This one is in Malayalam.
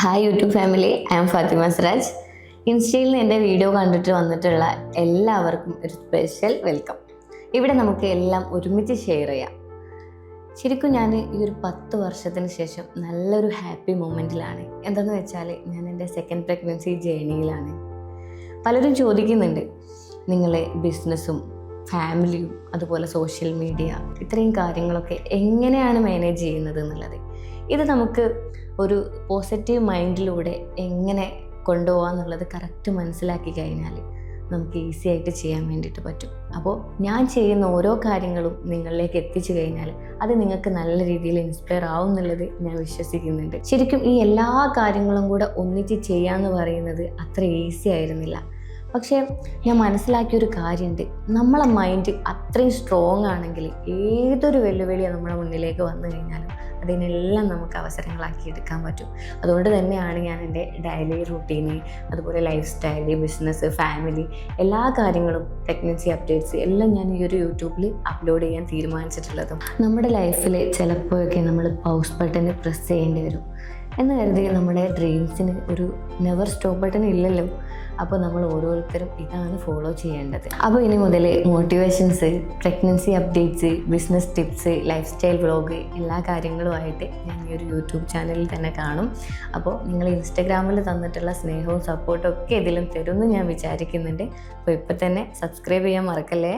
Hi YouTube family I am Fathima Siraj ഇൻസ്റ്റയിൽ നിന്ന് എന്റെ വീഡിയോ കണ്ടിട്ട് വന്നിട്ടുള്ള എല്ലാവർക്കും ഒരു സ്പെഷ്യൽ വെൽക്കം ഇവിടെ നമുക്ക് എല്ലാം ഒരുമിച്ച് ഷെയർ ചെയ്യാം. ശരിക്കും ഞാൻ ഈ ഒരു പത്ത് വർഷത്തിന് ശേഷം നല്ലൊരു ഹാപ്പി മൊമെന്റിലാണ് എന്താണെന്ന് വെച്ചാൽ ഞാൻ എന്റെ സെക്കൻഡ് പ്രഗ്നൻസി ജേണിയിലാണ് പലരും ചോദിക്കുന്നുണ്ട് നിങ്ങളെ ബിസിനസ്സും ഫാമിലിയും അതുപോലെ സോഷ്യൽ മീഡിയ ഇത്രയും കാര്യങ്ങളൊക്കെ എങ്ങനെയാണ് മാനേജ് ചെയ്യുന്നത് എന്നുള്ളത്? ഇത് നമുക്ക് ഒരു പോസിറ്റീവ് മൈൻഡിലൂടെ എങ്ങനെ കൊണ്ടുപോകാം എന്നുള്ളത് കറക്റ്റ് മനസ്സിലാക്കി കഴിഞ്ഞാൽ നമുക്ക് ഈസി ആയിട്ട് ചെയ്യാൻ വേണ്ടിയിട്ട് പറ്റും. അപ്പോൾ ഞാൻ ചെയ്യുന്ന ഓരോ കാര്യങ്ങളും നിങ്ങളിലേക്ക് എത്തിച്ചു കഴിഞ്ഞാൽ അത് നിങ്ങൾക്ക് നല്ല രീതിയിൽ ഇൻസ്പയർ ആവും എന്നുള്ളത് ഞാൻ വിശ്വസിക്കുന്നുണ്ട്. ശരിക്കും ഈ എല്ലാ കാര്യങ്ങളും കൂടെ ഒന്നിച്ച് ചെയ്യാന്ന് പറയുന്നത് അത്ര ഈസി ആയിരുന്നില്ല. പക്ഷേ ഞാൻ മനസ്സിലാക്കിയൊരു കാര്യമുണ്ട് നമ്മളെ മൈൻഡ് അത്രയും സ്ട്രോങ് ആണെങ്കിൽ ഏതൊരു വെല്ലുവിളിയാണ് നമ്മുടെ മുന്നിലേക്ക് വന്നു കഴിഞ്ഞാലും അതിനെല്ലാം നമുക്ക് അവസരങ്ങളാക്കി എടുക്കാൻ പറ്റും. അതുകൊണ്ട് തന്നെയാണ് ഞാൻ എന്റെ ഡെയിലി റൂട്ടീന് അതുപോലെ ലൈഫ് സ്റ്റൈൽ ബിസിനസ് ഫാമിലി എല്ലാ കാര്യങ്ങളും പ്രഗ്നൻസി അപ്ഡേറ്റ്സ് എല്ലാം ഞാൻ ഈ ഒരു യൂട്യൂബിൽ അപ്ലോഡ് ചെയ്യാൻ തീരുമാനിച്ചിട്ടുള്ളതും. നമ്മുടെ ലൈഫിൽ ചിലപ്പോഴൊക്കെ നമ്മൾ പൗസ് ബട്ടൺ പ്രസ് ചെയ്യേണ്ടി വരും. എന്ന് കരുതി നമ്മുടെ ഡ്രീംസിന് ഒരു നെവർ സ്റ്റോപ്പ് ബട്ടൺ ഇല്ലല്ലോ. അപ്പോൾ നമ്മൾ ഓരോരുത്തരും ഇതാണ് ഫോളോ ചെയ്യേണ്ടത്. അപ്പോൾ ഇനി മുതൽ motivations pregnancy updates business tips lifestyle vlog എല്ലാ കാര്യങ്ങളുമായിട്ട് ഞാൻ ഈ ഒരു യൂട്യൂബ് ചാനലിൽ തന്നെ കാണും. അപ്പോൾ നിങ്ങൾ ഇൻസ്റ്റഗ്രാമിൽ തന്നിട്ടുള്ള സ്നേഹവും സപ്പോർട്ടും ഒക്കെ ഇതിലും തരുമെന്ന് ഞാൻ വിചാരിക്കുന്നുണ്ട്. അപ്പോൾ ഇപ്പം തന്നെ സബ്സ്ക്രൈബ് ചെയ്യാൻ മറക്കല്ലേ?